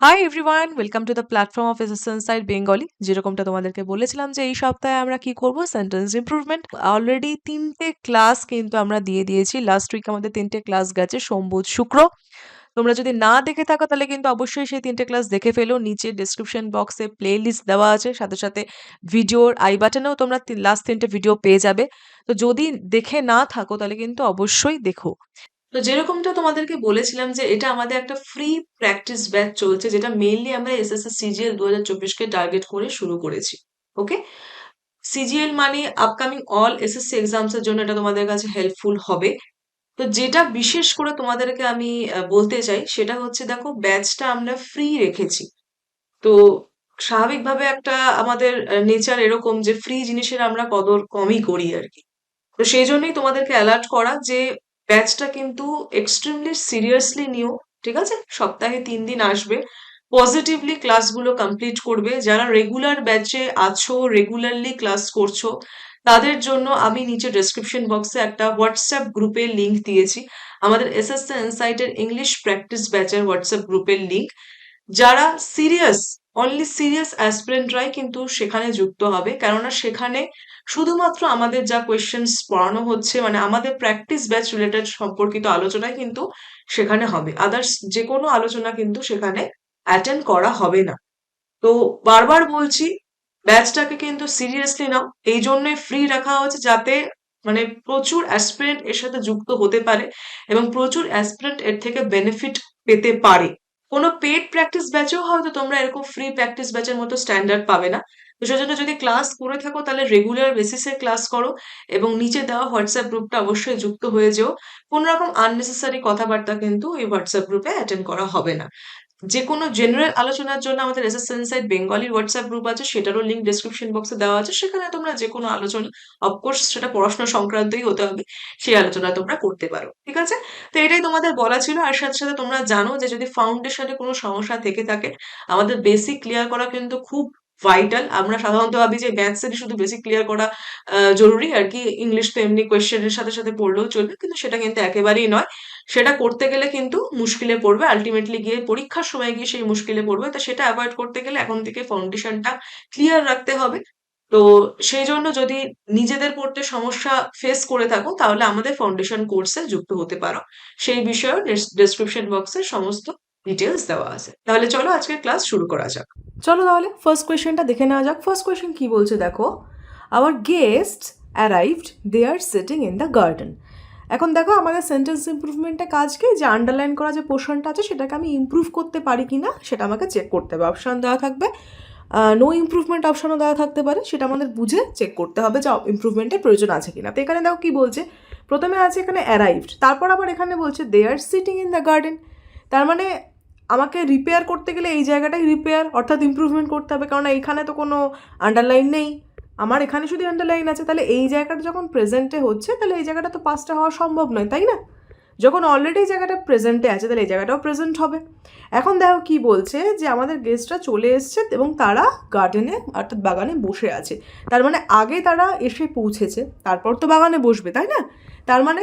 Hi everyone welcome to the platform of SSN side Bengali যেরকমটা তোমাদেরকে বলেছিলাম যে, এই সপ্তাহে আমরা কি করব? সেন্টেন্স ইমপ্রুভমেন্ট অলরেডি তিনটে ক্লাস কিন্তু আমরা দিয়ে দিয়েছি। লাস্ট উইক আমাদের তিনটে ক্লাস গেছে। সোম, বুধ, শুক্র। তোমরা যদি না দেখে থাকো, তাহলে কিন্তু অবশ্যই সেই তিনটে ক্লাস দেখে ফেলো। নিচে ডিসক্রিপশন বক্সে প্লে লিস্ট দেওয়া আছে। সাথে সাথে ভিডিওর আই বাটনেও তোমরা লাস্ট তিনটে ভিডিও পেয়ে যাবে। তো যদি দেখে না থাকো, তাহলে কিন্তু অবশ্যই দেখো। তো যেরকমটা তোমাদেরকে বলেছিলাম যে এটা আমাদের একটা ফ্রি প্র্যাকটিস ব্যাচ চলছে, যেটা মেইনলি আমরা এসএসএস সিজিএল দু হাজার চব্বিশকে টার্গেট করে শুরু করেছি ওকে সিজিএল মানে আপকামিং অল এসএসসি এক্সামস এর জন্য এটা তোমাদের কাছে হেল্পফুল হবে। তো যেটা বিশেষ করে তোমাদেরকে আমি বলতে চাই, সেটা হচ্ছে দেখো ব্যাচটা আমরা ফ্রি রেখেছি। তো স্বাভাবিকভাবে একটা আমাদের নেচার এরকম যে ফ্রি জিনিসের আমরা কদর কমই করি আর কি। তো সেই জন্যই তোমাদেরকে অ্যালার্ট করা যে ব্যাচটা কিন্তু এক্সট্রিমলি সিরিয়াসলি নিও ঠিক আছে? সপ্তাহে তিন দিন আসবে। পজিটিভলি ক্লাসগুলো কমপ্লিট করবে। যারা রেগুলার ব্যাচে আছো রেগুলারলি ক্লাস করছ, তাদের জন্য আমি নিচে ডেসক্রিপশন বক্সে একটা হোয়াটসঅ্যাপ গ্রুপের লিঙ্ক দিয়েছি। আমাদের এস এসএসসি ইনসাইটের ইংলিশ প্র্যাকটিস ব্যাচের হোয়াটসঅ্যাপ গ্রুপের লিঙ্ক যারা সিরিয়াস অনলি সিরিয়াস অ্যাসপিরেন্টরাই কিন্তু সেখানে যুক্ত হবে। কেননা সেখানে শুধুমাত্র আমাদের যা কোয়েশ্চেন্স পড়ানো হচ্ছে মানে আমাদের প্র্যাকটিস ব্যাচ রিলেটেড সম্পর্কিত আলোচনাই কিন্তু সেখানে হবে। আদার্স যে কোনো আলোচনা কিন্তু সেখানে অ্যাটেন্ড করা হবে না। তো বারবার বলছি ব্যাচটাকে কিন্তু সিরিয়াসলি নাও। এই জন্যই ফ্রি রাখা হয়েছে যাতে মানে প্রচুর অ্যাসপিরেন্ট এর সাথে যুক্ত হতে পারে এবং প্রচুর অ্যাসপিরেন্ট এর থেকে বেনিফিট পেতে পারে। কোনো পেড প্র্যাকটিস ব্যাচেও হয়তো তোমরা এরকম ফ্রি প্র্যাকটিস ব্যাচের মতো স্ট্যান্ডার্ড পাবে না। তো সেজন্য যদি ক্লাস করে থাকো, তাহলে রেগুলার বেসিসে ক্লাস করো এবং নিচে দেওয়া হোয়াটসঅ্যাপ গ্রুপটা অবশ্যই যুক্ত হয়ে যেও। কোনো রকম আননেসেসারি কথাবার্তা কিন্তু এই হোয়াটসঅ্যাপ গ্রুপে অ্যাটেন্ড করা হবে না। যে কোনো জেনারেল আলোচনার জন্য আমাদের এস এস ইনসাইড বেঙ্গলির হোয়াটসঅ্যাপ গ্রুপ আছে, সেটারও লিঙ্ক ডেসক্রিপশন বক্সে দেওয়া আছে। সেখানে তোমরা যে কোনো আলোচনা অফকোর্স সেটা পড়াশোনা সংক্রান্তই হতে হবে, সেই আলোচনা তোমরা করতে পারো, ঠিক আছে? তো এটাই তোমাদের বলা ছিল, আর সাথে সাথে তোমরা জানো যে যদি ফাউন্ডেশনে কোনো সমস্যা থেকে থাকে, আমাদের বেসিক ক্লিয়ার করা কিন্তু খুব ভাইটাল আমরা সাধারণত ভাবি যে ম্যাথসেরই শুধু বেসিক ক্লিয়ার করা জরুরি, আর কি ইংলিশ তো এমনি কোয়েশ্চেনের সাথে সাথে পড়লেও চলবে, কিন্তু সেটা কিন্তু একেবারেই নয়। সেটা করতে গেলে কিন্তু মুশকিলে পড়বে। আলটিমেটলি গিয়ে পরীক্ষার সময় গিয়ে সেই মুশকিলে পড়বে। তো সেটা অ্যাভয়েড করতে গেলে এখন থেকে ফাউন্ডেশনটা ক্লিয়ার রাখতে হবে। তো সেই জন্য যদি নিজেদের পড়তে সমস্যা ফেস করে থাকো, তাহলে আমাদের ফাউন্ডেশন কোর্সে যুক্ত হতে পারো। সেই বিষয়ে ডেসক্রিপশন বক্সে সমস্ত ডিটেলস দেওয়া আছে। তাহলে চলো আজকে ক্লাস শুরু করা যাক। চলো তাহলে ফার্স্ট কোয়েশ্চেনটা দেখে নেওয়া যাক। ফার্স্ট কোয়েশ্চেন কি বলছে দেখো? Our guest arrived they are sitting in the garden এখন দেখো আমাদের সেন্টেন্স ইমপ্রুভমেন্টের কাজ কি? যে আন্ডারলাইন করা যে পোর্শনটা আছে, সেটাকে আমি ইমপ্রুভ করতে পারি কি না সেটা আমাকে চেক করতে হবে। অপশান দেওয়া থাকবে। নো ইমপ্রুভমেন্ট অপশানও দেওয়া থাকতে পারে, সেটা আমাদের বুঝে চেক করতে হবে যে ইমপ্রুভমেন্টের প্রয়োজন আছে কিনা। তো এখানে দেখো কি বলছে? প্রথমে আছে এখানে অ্যারাইভড তারপর আবার এখানে বলছে they are sitting in the garden তার মানে আমাকে রিপেয়ার করতে গেলে এই জায়গাটাই রিপেয়ার অর্থাৎ ইমপ্রুভমেন্ট করতে হবে কারণ এইখানে তো কোনো আন্ডারলাইন নেই। আমার এখানে শুধু আন্ডারলাইন আছে, তাহলে এই জায়গাটা যখন প্রেজেন্টে হচ্ছে, তাহলে এই জায়গাটা তো পাসটা হওয়া সম্ভব নয়, তাই না? যখন অলরেডি জায়গাটা প্রেজেন্টে আছে, তাহলে এই জায়গাটাও প্রেজেন্ট হবে। এখন দেখো কি বলছে যে আমাদের গেস্টরা চলে এসছে এবং তারা গার্ডেনে অর্থাৎ বাগানে বসে আছে। তার মানে আগে তারা এসে পৌঁছেছে, তারপর তো বাগানে বসবে, তাই না? তার মানে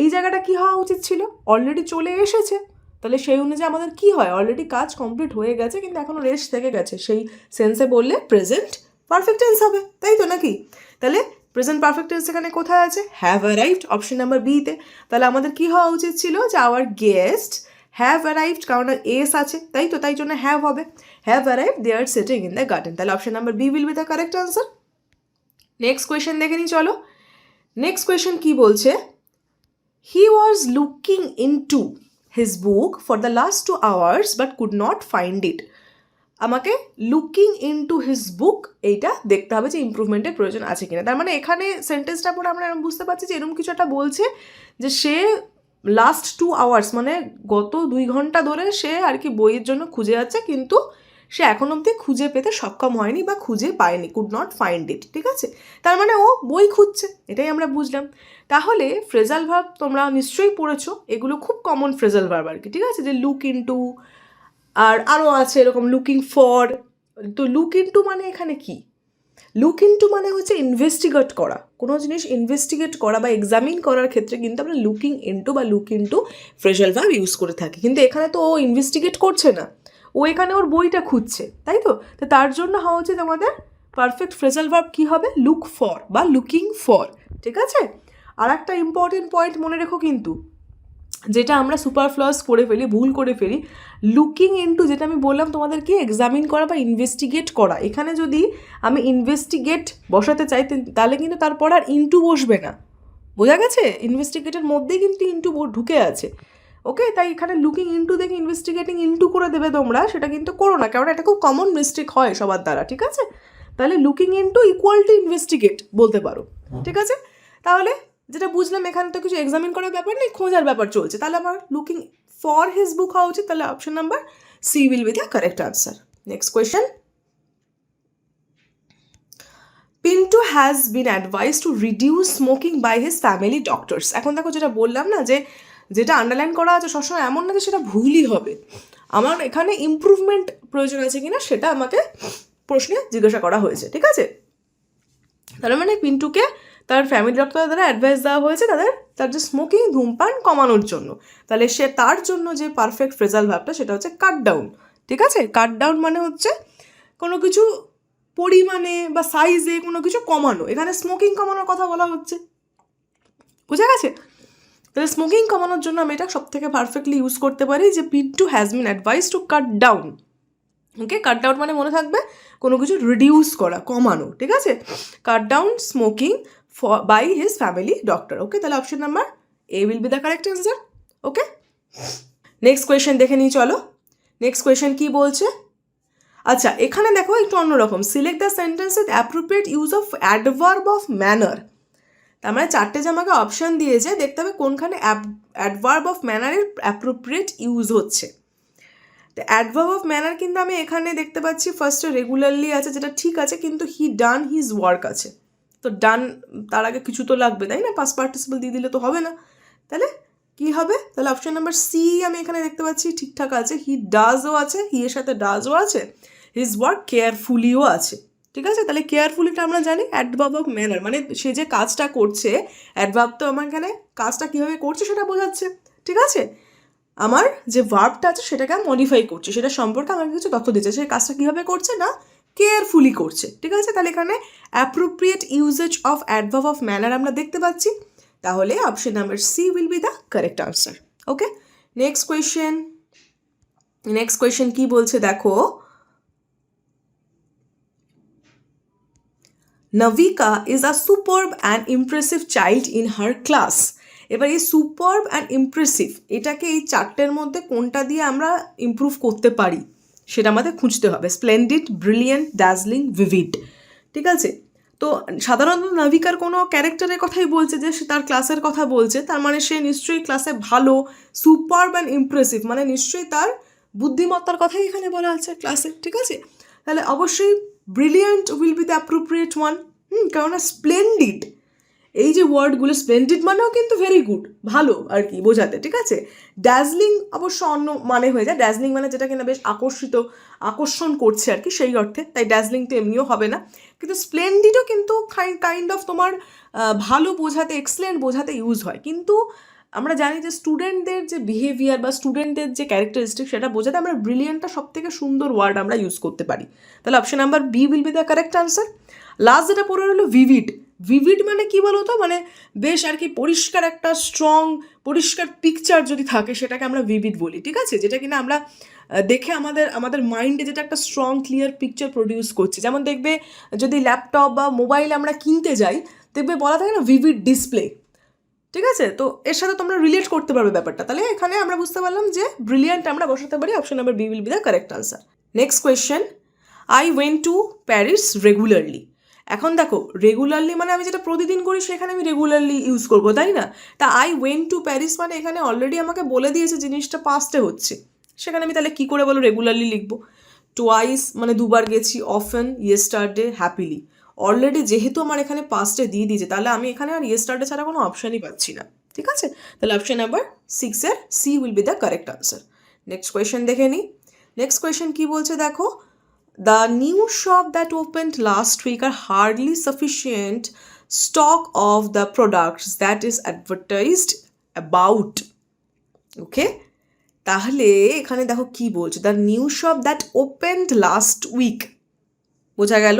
এই জায়গাটা কি হওয়া উচিত ছিল? অলরেডি চলে এসেছে। তাহলে সেই অনুযায়ী আমাদের কি হয়? অলরেডি কাজ কমপ্লিট হয়ে গেছে, কিন্তু এখনও রেস্ট থেকে গেছে। সেই সেন্সে বললে প্রেজেন্ট পারফেক্ট টেন্স হবে, তাই তো নাকি? তাহলে প্রেজেন্ট পারফেক্ট টেন্স এখানে কোথায় আছে? হ্যাভ অ্যারাইভড অপশন নাম্বার বিতে তাহলে আমাদের কি হওয়া উচিত ছিল? যে আওয়ার গেস্ট হ্যাভ অ্যারাইভড কারণ এস আছে, তাই তো? তাই জন্য হ্যাভ হবে। Have arrive they are sitting in the garden তাহলে option number B will be the correct answer next question দেখে নিই, চলো। নেক্সট কোয়েশ্চেন কি বলছে? He was looking into his book for the last two hours but could not find it আমাকে looking in two his book এইটা দেখতে হবে যে ইমপ্রুভমেন্টের প্রয়োজন আছে কিনা। তার মানে এখানে সেন্টেন্সটা পরে আমরা এরকম বুঝতে পারছি যে এরকম কিছু একটা বলছে যে সে লাস্ট টু আওয়ার্স মানে গত দুই ঘণ্টা ধরে সে আর কি বইয়ের জন্য খুঁজে যাচ্ছে, কিন্তু সে এখন অবধি খুঁজে পেতে সক্ষম হয়নি বা খুঁজে পায়নি কুড নট ফাইন্ড ইট ঠিক আছে? তার মানে ও বই খুঁজছে, এটাই আমরা বুঝলাম। তাহলে ফ্রেজাল ভার্ব তোমরা নিশ্চয়ই পড়েছো, এগুলো খুব কমন ফ্রেজাল ভার্ব আর কি, ঠিক আছে? যে লুক ইনটু আর আরও আছে এরকম লুকিং ফর তো লুক ইনটু মানে এখানে কি? লুক ইনটু মানে হচ্ছে ইনভেস্টিগেট করা। কোনো জিনিস ইনভেস্টিগেট করা বা এক্সামিন করার ক্ষেত্রে কিন্তু আমরা লুকিং ইনটু বা look into phrasal verb use করে থাকি। কিন্তু এখানে তো ও ইনভেস্টিগেট করছে না। ও এখানে ওর বইটা খুঁজছে, তাই তো? তো তার জন্য হওয়া উচিত আমাদের পারফেক্ট ফ্রেজাল ভার্ব কী হবে? লুক ফর বা লুকিং ফর ঠিক আছে? আর একটা ইম্পর্টেন্ট পয়েন্ট মনে রেখো কিন্তু। যেটা আমরা সুপারফ্লস করে ফেলি, ভুল করে ফেলি লুকিং ইনটু যেটা আমি বললাম তোমাদেরকে এক্সামিন করা বা ইনভেস্টিগেট করা, এখানে যদি আমি ইনভেস্টিগেট বসাতে চাইতে তাহলে কিন্তু তারপর আর ইনটু বসবে না। বোঝা গেছে? ইনভেস্টিগেটের মধ্যেই কিন্তু ইনটু ঢুকে আছে। ওকে? তাই এখানে লুকিং ইনটু দেখে ইনভেস্টিগেটিং ইনটু করে দেবে তোমরা, সেটা কিন্তু করো না কারণ এটা খুব কমন মিস্টেক হয় সবার দ্বারা, ঠিক আছে? তাহলে looking into equal to investigate বলতে পারো, ঠিক আছে? তাহলে যেটা বুঝলাম এখানে তো কিছু এক্সামিন করার ব্যাপার নেই, খোঁজার ব্যাপার চলছে। তাহলে আমার লুকিং ফর হিজ বুক হওয়া উচিত, তাহলে option number C will be the correct answer next question Pintu has been advise to reduce smoking by his family doctors এখন দেখো যেটা বললাম না, যে যেটা আন্ডারলাইন করা আছে সবসময় এমন না যে সেটা ভুলই হবে। আমার এখানে ইমপ্রুভমেন্ট প্রয়োজন আছে কিনা সেটা আমাকে প্রশ্নে জিজ্ঞাসা করা হয়েছে, ঠিক আছে? তার মানে পিন্টুকে তার ফ্যামিলি ডক্টরের দ্বারা অ্যাডভাইস দেওয়া হয়েছে তাদের, তার যে স্মোকিং ধূমপান কমানোর জন্য। তাহলে সে তার জন্য যে পারফেক্ট ফ্রেজাল ভাবটা সেটা হচ্ছে কাট ডাউন ঠিক আছে? কাট ডাউন মানে হচ্ছে কোনো কিছু পরিমাণে বা সাইজে কোনো কিছু কমানো। এখানে স্মোকিং কমানোর কথা বলা হচ্ছে। বুঝা গেছে? তাহলে স্মোকিং কমানোর জন্য আমি এটা সব থেকে পারফেক্টলি ইউজ করতে পারি যে Pintu has been advise to cut down okay cut down মানে মনে থাকবে কোনো কিছু রিডিউস করা, কমানো, ঠিক আছে? Cut down smoking by his family doctor okay তাহলে option number A will be the correct answer okay next question দেখে নিই, চলো। নেক্সট কোয়েশ্চেন কি বলছে? আচ্ছা এখানে দেখো একটু অন্যরকম। Select the sentence with appropriate use of adverb of manner তার মানে চারটে যে আমাকে অপশান দিয়েছে, দেখতে হবে কোনখানে অ্যাডভার্ব অফ ম্যানারের অ্যাপ্রোপ্রিয়েট ইউজ হচ্ছে। তো অ্যাডভার্ব অফ ম্যানার কিন্তু আমি এখানে দেখতে পাচ্ছি ফার্স্টে রেগুলারলি আছে, যেটা ঠিক আছে, কিন্তু হি ডান হিজ ওয়ার্ক আছে। তো ডান তার আগে কিছু তো লাগবে, তাই না? পাস পার্টিসিপল দিয়ে দিলে তো হবে না। তাহলে কি হবে? তাহলে অপশন নাম্বার সি আমি এখানে দেখতে পাচ্ছি, ঠিকঠাক আছে। হি ডাজও আছে হি এর সাথে ডাজও আছে। হিজ ওয়ার্ক কেয়ারফুলিও আছে। ঠিক আছে? তাহলে কেয়ারফুলিটা আমরা জানি অ্যাডভার্ব অফ ম্যানার মানে সে যে কাজটা করছে অ্যাডভাব তো আমার এখানে কাজটা কীভাবে করছে সেটা বোঝাচ্ছে। ঠিক আছে? আমার যে ভার্বটা আছে, সেটাকে আমি মডিফাই করছি। সেটা সম্পর্কে আমাকে কিছু তথ্য দিচ্ছে। সেই কাজটা কীভাবে করছে না কেয়ারফুলি করছে, ঠিক আছে? তাহলে এখানে appropriate usage of adverb of manner আমরা দেখতে পাচ্ছি। তাহলে option number C will be the correct answer okay next question next question কি বলছে দেখো? Navika is a superb and impressive child in her class এবার এই সুপারব অ্যান্ড ইমপ্রেসিভ এটাকে এই চারটের মধ্যে কোনটা দিয়ে আমরা ইমপ্রুভ করতে পারি? সেটা আমাদের খুঁজতে হবে। Splendid, brilliant, dazzling, vivid. ঠিক আছে? তো সাধারণত নাভিকার কোনো ক্যারেক্টারের কথাই বলছে যে সে তার ক্লাসের কথা বলছে, তার মানে সে নিশ্চয়ই ক্লাসে ভালো সুপারব অ্যান্ড ইমপ্রেসিভ মানে নিশ্চয়ই তার বুদ্ধিমত্তার কথাই এখানে বলা আছে ক্লাসে। ঠিক আছে? তাহলে অবশ্যই brilliant will be the appropriate one. হুম, কেননা স্প্লেন্ডিড এই যে ওয়ার্ডগুলো স্প্লেন্ডিড মানেও কিন্তু ভেরি গুড ভালো আর কি বোঝাতে, ঠিক আছে? ড্যাজলিং অবশ্য অন্য মানে হয়ে যায় ড্যাজলিং মানে যেটা কিনা বেশ আকর্ষিত, আকর্ষণ করছে আর কি, সেই অর্থে, তাই ড্যাজলিং তো এমনিও হবে না। কিন্তু স্প্লেন্ডিডও কিন্তু কাইন্ড অফ তোমার ভালো বোঝাতে এক্সেলেন্ট বোঝাতে ইউজ হয়। কিন্তু আমরা জানি যে স্টুডেন্টদের যে বিহেভিয়ার বা স্টুডেন্টদের যে ক্যারেক্টারিস্টিক সেটা বোঝাতে আমরা ব্রিলিয়েন্টটা সব থেকে সুন্দর ওয়ার্ড আমরা ইউজ করতে পারি। তাহলে option number B will be the correct answer last যেটা পড়ে হলো ভিভিড ভিভিড মানে কি বলো তো মানে বেশ আর কি পরিষ্কার একটা স্ট্রং পরিষ্কার পিকচার যদি থাকে, সেটাকে আমরা ভিভিড বলি, ঠিক আছে? যেটা কিনা আমরা দেখে আমাদের আমাদের মাইন্ডে যেটা একটা স্ট্রং ক্লিয়ার পিকচার প্রডিউস করছে। যেমন দেখবে, যদি ল্যাপটপ বা মোবাইল আমরা কিনতে যাই, দেখবে বলা থাকে না ভিভিড ডিসপ্লে ঠিক আছে? তো এর সাথে তোমরা রিলেট করতে পারবে ব্যাপারটা। তাহলে এখানে আমরা বুঝতে পারলাম যে ব্রিলিয়ান্ট আমরা বসাতে পারি option number B will be the correct answer next question I went to Paris regularly এখন দেখো রেগুলারলি মানে আমি যেটা প্রতিদিন করি সেখানে আমি রেগুলারলি ইউজ করব, তাই না? তা আই ওয়েন টু প্যারিস মানে এখানে অলরেডি আমাকে বলে দিয়েছে জিনিসটা পাস্টে হচ্ছে। সেখানে আমি তাহলে কী করে বলো রেগুলারলি লিখব? টোয়াইস মানে দুবার গেছি অফেন ইয়েস্টারডে হ্যাপিলি অলরেডি যেহেতু আমার এখানে পাস্টে দিয়ে দিয়েছে, তাহলে আমি এখানে আর ইয়েস্টারডে ছাড়া কোনো অপশানই পাচ্ছি না, ঠিক আছে? তাহলে অপশন নাম্বার সিক্সের C will be the correct answer next question দেখে নিই নেক্সট কোয়েশ্চেন কী বলছে দেখো? The new shop that opened last week are hardly sufficient stock of the products that is advertised about okay তাহলে এখানে দেখো কি বলছে। The new shop that opened last week বোঝা গেল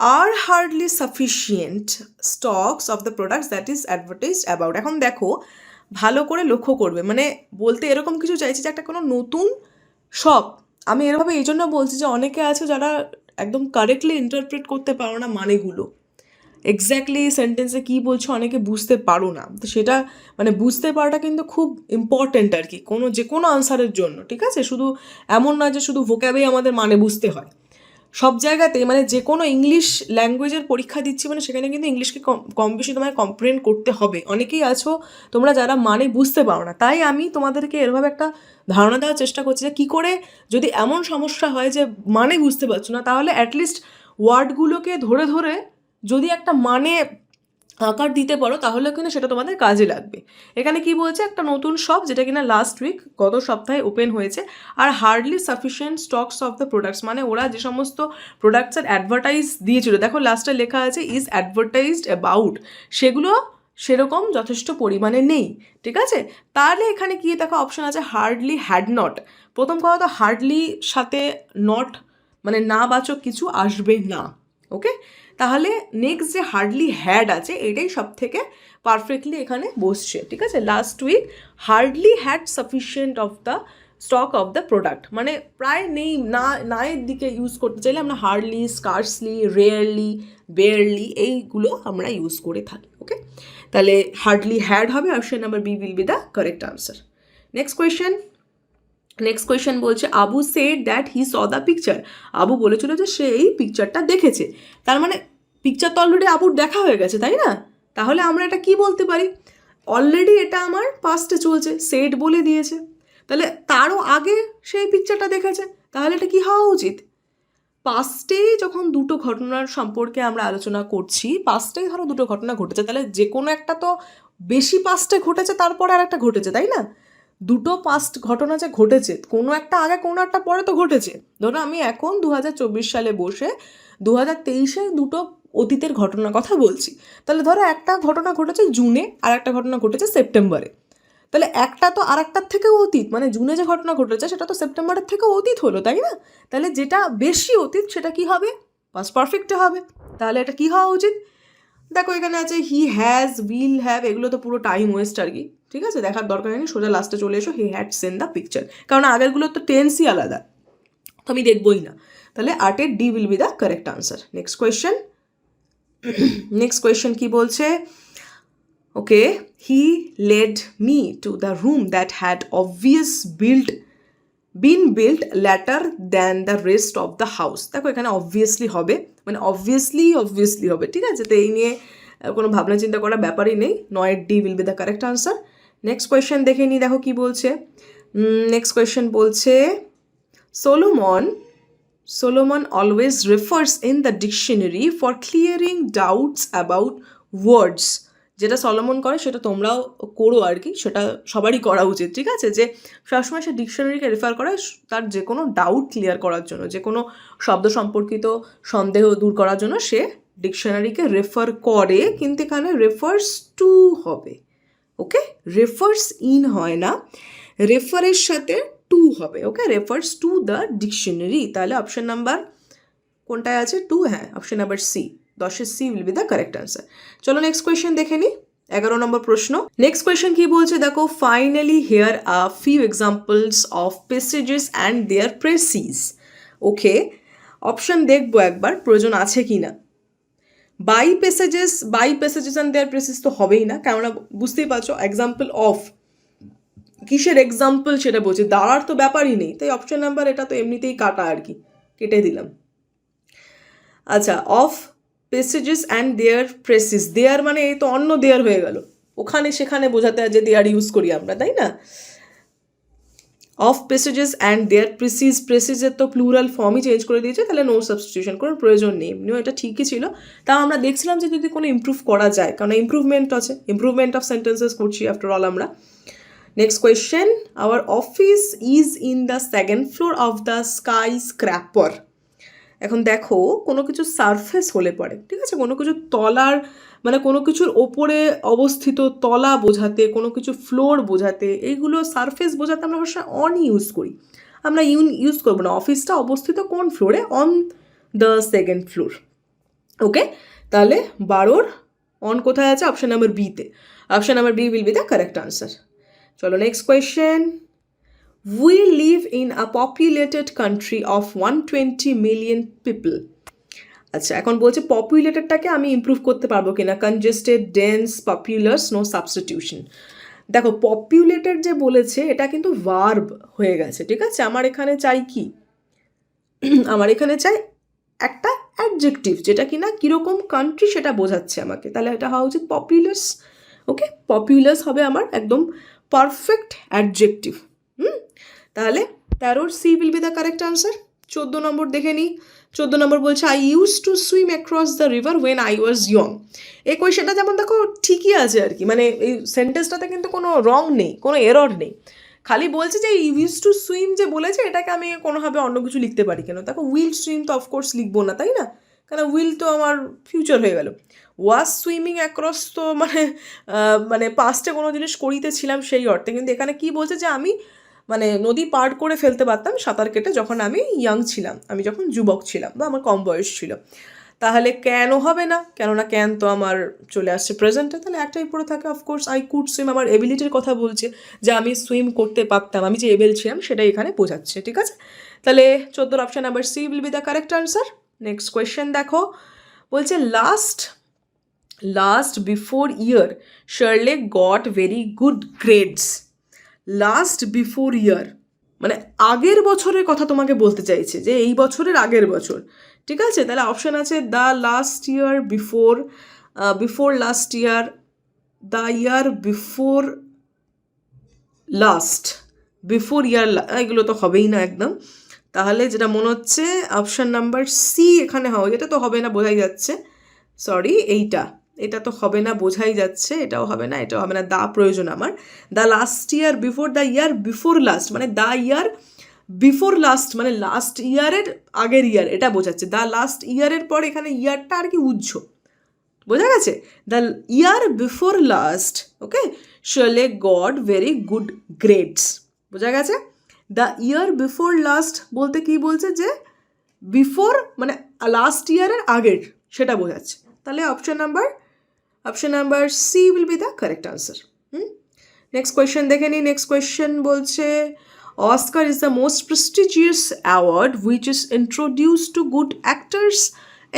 are hardly sufficient stocks of the products that is advertised about এখন দেখো, ভালো করে লক্ষ্য করবে। মানে বলতে এরকম কিছু চাইছি যে একটা কোনো নতুন শপ আমি এরভাবে এই জন্য বলছি যে অনেকে আছে যারা একদম কারেক্টলি ইন্টারপ্রেট করতে পারো না মানেগুলো। এক্স্যাক্টলি সেন্টেন্সে কী বলছো অনেকে বুঝতে পারো না। তো সেটা মানে বুঝতে পারাটা কিন্তু খুব ইম্পর্ট্যান্ট আর কি, কোনো যে কোনো আনসারের জন্য, ঠিক আছে? শুধু এমন না যে শুধু ভোক্যাবেই আমাদের মানে বুঝতে হয়। সব জায়গাতে মানে যে কোনো ইংলিশ ল্যাঙ্গুয়েজের পরীক্ষা দিচ্ছি মানে সেখানে কিন্তু ইংলিশকে কম বেশি তোমায় কমপ্লেন করতে হবে। অনেকেই আছো, তোমরা যারা মানে বুঝতে পারো না, তাই আমি তোমাদেরকে এরভাবে একটা ধারণা দেওয়ার চেষ্টা করছি যে কী করে যদি এমন সমস্যা হয় যে মানে বুঝতে পারছ না, তাহলে অ্যাটলিস্ট ওয়ার্ডগুলোকে ধরে ধরে যদি একটা মানে আকার দিতে পারো, তাহলে কিন্তু সেটা তোমাদের কাজে লাগবে। এখানে কি বলছে? একটা নতুন শপ যেটা কিনা লাস্ট উইক গত সপ্তাহে ওপেন হয়েছে, আর hardly sufficient stocks of the products মানে ওরা যে সমস্ত প্রোডাক্টসের অ্যাডভার্টাইজ দিয়েছিল, দেখো লাস্টে লেখা আছে ইজ অ্যাডভার্টাইজড অ্যাবাউট সেগুলো সেরকম যথেষ্ট পরিমাণে নেই, ঠিক আছে? তাহলে এখানে কি দেখো অপশন আছে হার্ডলি হ্যাড নট প্রথম কথা তো হার্ডলি সাথে নট মানে না বাচক কিছু আসবে না ওকে তাহলে নেক্সট যে হার্ডলি হ্যাড আছে, এটাই সব থেকে পারফেক্টলি এখানে বসছে, ঠিক আছে? Last week hardly had sufficient of the stock of the product মানে প্রায় নেই, না, নায়ের দিকে ইউজ করতে চাইলে আমরা হার্ডলি স্কার্সলি রেয়ারলি বেয়ারলি এইগুলো আমরা ইউজ করে থাকি ওকে তাহলে হার্ডলি হ্যাড হবে option number B will be the correct answer next question next question বলছে, Abu said that he saw the picture Abu বলেছিল যে সে এই পিকচারটা দেখেছে। তার মানে পিকচার তো অলরেডি আবুর দেখা হয়ে গেছে, তাই না? তাহলে আমরা এটা কি বলতে পারি? অলরেডি এটা আমার পাস্টে চলছে সেট বলে দিয়েছে। তাহলে তারও আগে সেই পিকচারটা দেখেছে, তাহলে এটা কি হওয়া উচিত? পাস্টে যখন দুটো ঘটনার সম্পর্কে আমরা আলোচনা করছি পাস্টেই ধরো দুটো ঘটনা ঘটেছে, তাহলে যে কোনো একটা তো বেশি পাস্টে ঘটেছে, তারপরে আর একটা ঘটেছে, তাই না? দুটো পাস্ট ঘটনা যে ঘটেছে, কোনো একটা আগে, কোনো একটা পরে তো ঘটেছে। ধরো আমি এখন দু হাজার চব্বিশ সালে বসে দু হাজার তেইশে দুটো অতীতের ঘটনার কথা বলছি। তাহলে ধরো একটা ঘটনা ঘটেছে জুনে, আর একটা ঘটনা ঘটেছে সেপ্টেম্বরে। তাহলে একটা তো আর একটার থেকেও অতীত মানে জুনে যে ঘটনা ঘটেছে সেটা তো সেপ্টেম্বরের থেকেও অতীত হলো, তাই না? তাহলে যেটা বেশি অতীত সেটা কি হবে? পাস পারফেক্টে হবে। তাহলে এটা কি হওয়া উচিত? দেখো এখানে আছে হি হ্যাজ উইল হ্যাভ এগুলো তো পুরো টাইম ওয়েস্ট আর কি, ঠিক আছে? দেখার দরকার নেই, সোজা লাস্টে চলে এসো he had seen the picture কারণ আগেরগুলো তো টেন্সই আলাদা, তো আমি দেখবই না। তাহলে আর্টের D will be the correct answer next question next question কি বলছে? Okay he led me to the room that had obvious built been built later than the rest of the house দেখো, এখানে অবভিয়াসলি হবে মানে obviously obviously হবে, ঠিক আছে? তো এই নিয়ে কোনো ভাবনা চিন্তা করার ব্যাপারই নেই নয়ের D will be the correct answer next question দেখে নিই দেখো কি বলছে? নেক্সট কোয়েশ্চেন বলছে Solomon Solomon always refers in the dictionary for clearing doubts about words. যেটা সলোমন করে, সেটা তোমরাও করো আর কি, সেটা সবারই করা উচিত, ঠিক আছে? যে সবসময় সে ডিকশনারিকে রেফার করে তার যে কোনো ডাউট ক্লিয়ার করার জন্য, যে কোনো শব্দ সম্পর্কিত সন্দেহ দূর করার জন্য সে ডিকশনারিকে রেফার করে, কিন্তু এখানে রেফার্স টু হবে ওকে রেফার্স ইন হয় না। রেফারের সাথে টু হবে okay refers to the dictionary তাহলে অপশন নাম্বার কোনটায় আছে? টু হ্যাঁ অপশন নাম্বার সি দশের C will be the correct answer চলো নেক্সট কোয়েশ্চেন দেখে নিই এগারো নম্বর প্রশ্ন। নেক্সট কোয়েশ্চেন কি বলছে? দেখো finally here a few examples of passages and their precis okay option দেখব একবার, প্রয়োজন আছে কি না by passages by passages and their precis তো হবেই না, কেননা বুঝতেই পারছ এক্সাম্পল অফ কিসের এক্সাম্পল সেটা বলছে? দাঁড়ার তো ব্যাপারই নেই। তাই অপশন নাম্বার এটা তো এমনিতেই কাটা আর কি। কেটে দিলাম। আচ্ছা of passages and their precis their মানে এই তো অন্য দেয়ার হয়ে গেল। ওখানে সেখানে বোঝাতে যে দেয়ার ইউজ করি আমরা, তাই না? Of passages and their precis প্রেসিসের তো প্লুরাল ফর্মই চেঞ্জ করে দিয়েছে, তাহলে নো সাবস্টিটিউশন কোনো প্রয়োজন নেই। এমনিও এটা ঠিকই ছিল। তাও আমরা দেখছিলাম যে যদি কোনো ইমপ্রুভ করা যায়, কারণ ইমপ্রুভমেন্ট আছে। ইমপ্রুভমেন্ট অফ সেন্টেন্সেস করছি আফটার অল আমরা। Next question our office is in the second floor of the sky এখন দেখো, কোনো কিছু সারফেস হলে পরে, ঠিক আছে? কোনো কিছু তলার মানে কোনো কিছুর ওপরে অবস্থিত তলা বোঝাতে, কোনো কিছু ফ্লোর বোঝাতে, এইগুলো সারফেস বোঝাতে আমরা সবসময় অন ইউজ করি। আমরা ইউন ইউজ করব না। অফিসটা অবস্থিত কোন ফ্লোরে on the second floor okay তাহলে বারোর অন কোথায় আছে? অপশন নাম্বার বিতে option number B will be the correct answer চলো next question we live in a populated country of one twenty million people আচ্ছা এখন বলছে পপুলেটেডটাকে আমি ইমপ্রুভ করতে পারব কিনা? Congested dense populars no substitution দেখো পপুলেটেড যে বলেছে, এটা কিন্তু ভার্ব হয়ে গেছে, ঠিক আছে? আমার এখানে চাই কি? আমার এখানে চাই একটা অ্যাডজেক্টিভ যেটা কিনা কীরকম কান্ট্রি সেটা বোঝাচ্ছে আমাকে। তাহলে এটা হওয়া উচিত পপুলার্স ওকে পপুলার্স হবে আমার একদম পারফেক্ট অ্যাডজেক্টিভ হুম? তাহলে তেরোর C will be the correct answer চোদ্দ নম্বর দেখে নিই। চোদ্দ নম্বর বলছে I use to swim across the river when I was young এই কোয়েশ্চেনটা যেমন দেখো ঠিকই আছে আর কি। মানে এই সেন্টেন্সটাতে কিন্তু কোনো রং নেই, কোনো এরর নেই। খালি বলছে যে ইউজ টু সুইম যে বলেছে, এটাকে আমি কোনোভাবে অন্য কিছু লিখতে পারি কেন? দেখো উইল সুইম তো অফকোর্স লিখব না, তাই না? কারণ উইল তো আমার ফিউচার হয়ে গেল। ওয়াজ সুইমিং অ্যাক্রস তো মানে মানে পাস্টে কোনো জিনিস করিতেছিলাম সেই অর্থে। কিন্তু এখানে কি বলছে যে আমি মানে নদী পার করে ফেলতে পারতাম সাঁতার কেটে যখন আমি ইয়াং ছিলাম। আমি যখন যুবক ছিলাম বা আমার কম বয়স ছিল। তাহলে কেন হবে না? কেননা ক্যান তো আমার চলে আসছে প্রেজেন্টে তাহলে একটাই পড়ে থাকে অফকোর্স আই কুড সুইম আমার এবিলিটির কথা বলছে যে আমি সুইম করতে পারতাম। আমি যে এবেল ছিলাম সেটাই এখানে বোঝাচ্ছে, ঠিক আছে? তাহলে চোদ্দোর option number C will be the correct answer next question দেখো। বলছে last last before year Shirley got very good grades last before year মানে আগের বছরের কথা তোমাকে বলতে চাইছে যে এই বছরের আগের বছর। ঠিক আছে? তাহলে অপশান আছে the last year before before last year the year before last before year এগুলো তো হবেই না একদম। তাহলে যেটা মনে হচ্ছে অপশান নাম্বার সি এখানে হয় এটা তো হবে না, বোঝাই যাচ্ছে। সরি এইটা। এটা তো হবে না, বোঝাই যাচ্ছে, এটাও হবে না, এটাও হবে না, দা প্রয়োজন আমার। The last year before the year before last মানে দ্য ইয়ার বিফোর লাস্ট মানে লাস্ট ইয়ারের আগের ইয়ার এটা বোঝাচ্ছে। দ্য লাস্ট ইয়ারের পর এখানে ইয়ারটা আর কি উজ্জ্ব। বোঝা গেছে? The year before last okay Shirley got very good grades বোঝা গেছে? দ্য ইয়ার বিফোর লাস্ট বলতে কি বলছে যে বিফোর মানে লাস্ট ইয়ারের আগের, সেটা বোঝাচ্ছে। তাহলে option number option number C will be the correct answer hmm? Next question দেখে নিই। নেক্সট কোয়েশ্চেন বলছে Oscar is the most prestigious award which is introduce to good actors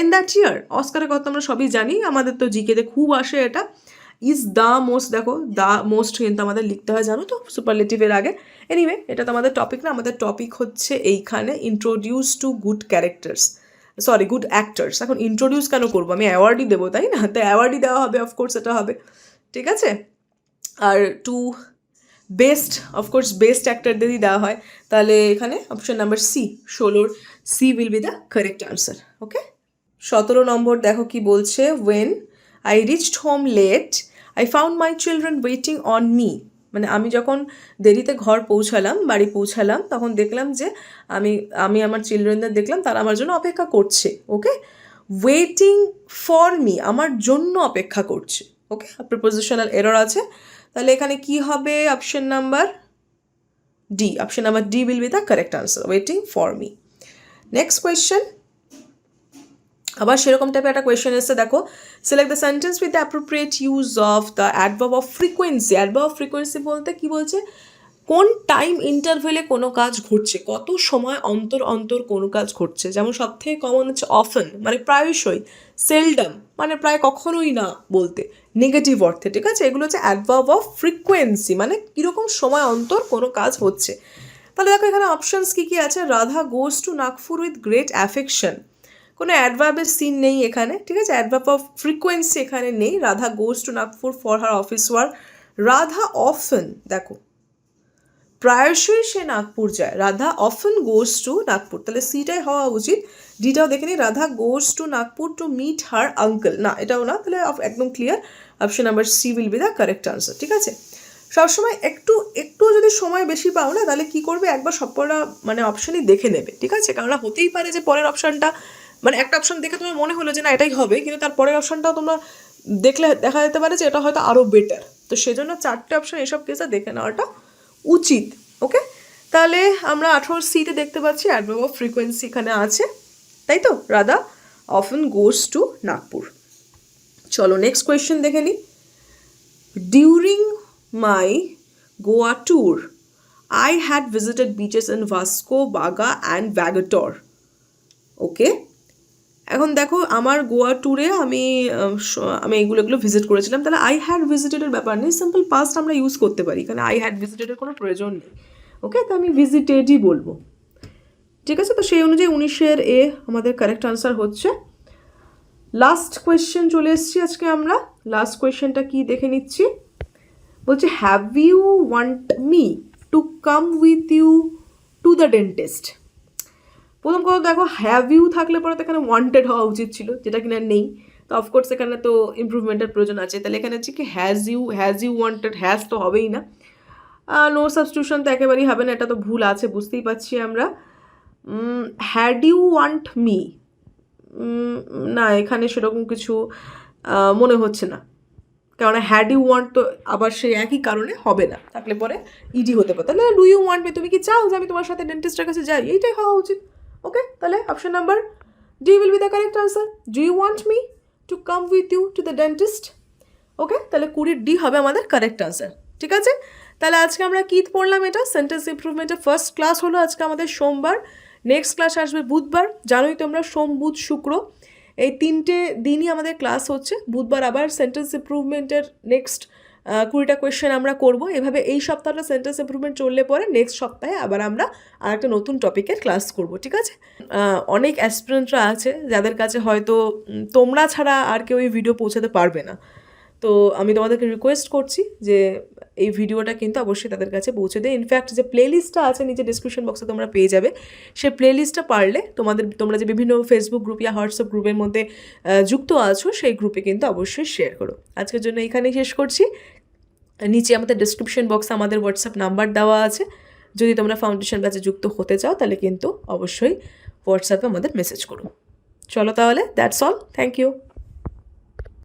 in that year অস্কারের কথা আমরা সবই জানি, আমাদের তো জিকেতে খুব আসে এটা। ইজ দ্য মোস্ট দেখো দ্য মোস্ট কিন্তু আমাদের লিখতে হয় জানো তো? সুপারলেটিভের আগে। এনিওয়ে এটা তো আমাদের টপিক না আমাদের টপিক হচ্ছে এইখানে introduce to good characters sorry good actors এখন ইন্ট্রোডিউস কেন করব? আমি অ্যাওয়ার্ডই দেবো তাই না? তো অ্যাওয়ার্ডই দেওয়া হবে অফকোর্স এটা হবে। ঠিক আছে? আর to best of course best অ্যাক্টারদেরই দেওয়া হয়। তাহলে এখানে অপশন নাম্বার সি ষোলোর C will be the correct answer okay সতেরো নম্বর দেখো কি বলছে when I reached home late I found my children waiting on me মানে আমি যখন দেরিতে ঘর পৌঁছালাম, বাড়ি পৌঁছালাম, তখন দেখলাম যে আমি আমি আমার চিলড্রেনদের দেখলাম, তারা আমার জন্য অপেক্ষা করছে ওকে ওয়েটিং ফর মি আমার জন্য অপেক্ষা করছে ওকে প্রিপোজিশনাল এরর আছে। তাহলে এখানে কি হবে? Option number D option number D will be the correct answer waiting for me next question আবার সেরকম টাইপের একটা কোয়েশ্চেন এসছে, দেখো select the sentence with the appropriate use of the adverb of frequency adverb of frequency বলতে কি বলছে? কোন টাইম ইন্টারভেলে কোনো কাজ ঘটছে? কত সময় অন্তর অন্তর কোনো কাজ ঘটছে? যেমন সব থেকে কমন হচ্ছে অফেন মানে প্রায়শই সেলডাম মানে প্রায় কখনোই না বলতে। নেগেটিভ অর্থে, ঠিক আছে? এগুলো হচ্ছে অ্যাডভার্ব অফ ফ্রিকোয়েন্সি মানে কীরকম সময় অন্তর কোনো কাজ হচ্ছে। তাহলে দেখো এখানে অপশনস কী কী আছে? Radha goes to Nagpur with great affection কোনো অ্যাডভার্বের সিন নেই এখানে, ঠিক আছে? অ্যাডভার্ব অফ ফ্রিকোয়েন্সি এখানে নেই। Radha goes to Nagpur for her office work Radha often দেখো প্রায়শই সে নাগপুর যায়। Radha often goes to Nagpur তাহলে সিটাই হওয়া উচিত। ডিটাও দেখে নিই Radha goes to Nagpur to meet her uncle না, এটাও না, তাহলে একদম clear option number C will be the correct answer ঠিক আছে? সবসময় একটু একটু যদি সময় বেশি পাও না, তাহলে কি করবে? একবার সবকটা মানে অপশনই দেখে নেবে, ঠিক আছে? কেননা হতেই পারে যে পরের অপশনটা মানে একটা অপশন দেখে তোমার মনে হলো যে না, এটাই হবে, কিন্তু তার পরের অপশনটাও তোমরা দেখলে দেখা যেতে পারে যে এটা হয়তো আরও বেটার তো সেজন্য চারটে অপশন এসব কেসে দেখে নেওয়াটা উচিত ওকে তাহলে আমরা আঠারো সিতে দেখতে পাচ্ছি অ্যাডভার্ব অফ ফ্রিকোয়েন্সি এখানে আছে, তাই তো? Radha often goes to Nagpur চলো নেক্সট কোয়েশ্চেন দেখে নিই during my Goa tour I had visited beaches in Vasco Baga and Vagator okay এখন দেখো আমার গোয়া ট্যুরে আমি আমি এগুলো এগুলো ভিজিট করেছিলাম। তাহলে আই হ্যাড ভিজিটেডের ব্যাপার নেই সিম্পল পাস্ট আমরা ইউজ করতে পারি। কারণ আই হ্যাড ভিজিটেডের কোনো প্রয়োজন নেই। ওকে তো আমি ভিজিটেডই বলব। ঠিক আছে? তো সেই অনুযায়ী উনিশের এ আমাদের কারেক্ট আনসার হচ্ছে। লাস্ট কোয়েশ্চেন চলে এসেছি আজকে আমরা। লাস্ট কোয়েশ্চেনটা কি দেখে নিচ্ছি? বলছে have you want me to come with you to the dentist প্রথম কথা দেখো হ্যাভ ইউ থাকলে পরে তো এখানে ওয়ান্টেড হওয়া উচিত ছিল, যেটা কিনা নেই। তো অফকোর্স এখানে তো ইমপ্রুভমেন্টের প্রয়োজন আছে। তাহলে এখানে হচ্ছে কি has you has you wanted has তো হবেই না। নো সাবস্টিটিউশন তো একেবারেই হবে না, এটা তো ভুল আছে, বুঝতেই পারছি আমরা। হ্যাড ইউ ওয়ান্ট মি না, এখানে সেরকম কিছু মনে হচ্ছে না। কারণ হ্যাড ইউ ওয়ান্ট তো আবার সেই একই কারণে হবে না। থাকলে পরে ইডি হতে পারে। তাহলে ডু ইউ ওয়ান্ট মি তুমি কি চাও যে আমি তোমার সাথে ডেন্টিস্টের কাছে যাই? এইটাই হওয়া উচিত। ওকে তাহলে option number D will be the correct answer do you want me to come with you to the dentist okay তাহলে কুড়ির ডি হবে আমাদের কারেক্ট আনসার ঠিক আছে? তাহলে আজকে আমরা কী পড়লাম এটা? সেন্টেন্স ইমপ্রুভমেন্টের ফার্স্ট ক্লাস হলো আজকে আমাদের সোমবার। নেক্সট ক্লাস আসবে বুধবার। জানোই তোমরা সোম, বুধ, শুক্র। এই তিনটে দিনই আমাদের ক্লাস হচ্ছে। বুধবার আবার সেন্টেন্স ইমপ্রুভমেন্টের নেক্সট কুড়িটা কোয়েশ্চেন আমরা করব। এভাবে এই সপ্তাহটা সেন্টেন্স ইম্প্রুভমেন্ট চললে পরে নেক্সট সপ্তাহে আবার আমরা আর একটা নতুন টপিকের ক্লাস করব, ঠিক আছে? অনেক অ্যাসপিরেন্টরা আছে, যাদের কাছে হয়তো তোমরা ছাড়া আর কেউ এই ভিডিও পৌঁছাতে পারবে না। তো আমি তোমাদেরকে রিকোয়েস্ট করছি যে এই ভিডিওটা কিন্তু অবশ্যই তাদের কাছে পৌঁছে দেয় ইনফ্যাক্ট যে প্লেলিস্টটা আছে নিচে ডিসক্রিপশন বক্সে তোমরা পেয়ে যাবে। সেই প্লেলিস্টটা পারলে তোমাদের, তোমরা যে বিভিন্ন ফেসবুক গ্রুপ ইয়া হোয়াটসঅ্যাপ গ্রুপের মধ্যে যুক্ত আছো, সেই গ্রুপে কিন্তু অবশ্যই শেয়ার করো। আজকের জন্য এখানেই শেষ করছি। নিচে আমাদের ডিসক্রিপশন বক্সে আমাদের হোয়াটসঅ্যাপ নাম্বার দেওয়া আছে। যদি তোমরা ফাউন্ডেশন ব্যাচে যুক্ত হতে চাও, তাহলে কিন্তু অবশ্যই হোয়াটসঅ্যাপে আমাদের মেসেজ করো। চলো তাহলে দ্যাটস অল থ্যাংক ইউ